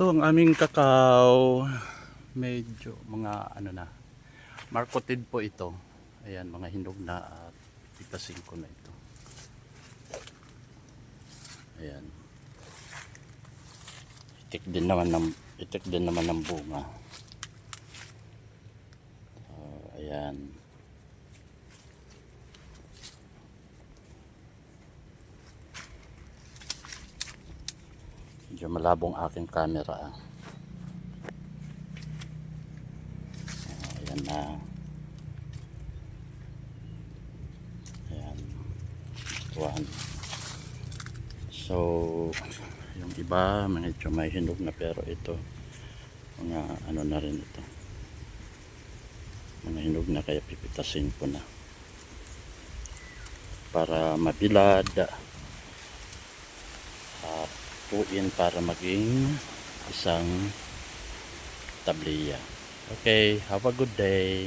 Ito ang aming kakao. Medyo mga ano na. Marketed po ito. Ayan, mga hinog na at ipasing ko na ito. Ayan. Itik din naman ng itik din naman ng bunga. So, ayan. Medyo malabong aking camera. Ayan na. Ayan. One. So, yung iba, medyo may hinog na pero ito, mga ano na rin ito. Mga hinog na kaya pipitasin ko na. Para mabilad. At tuin para maging isang tabliya. Okay, have a good day.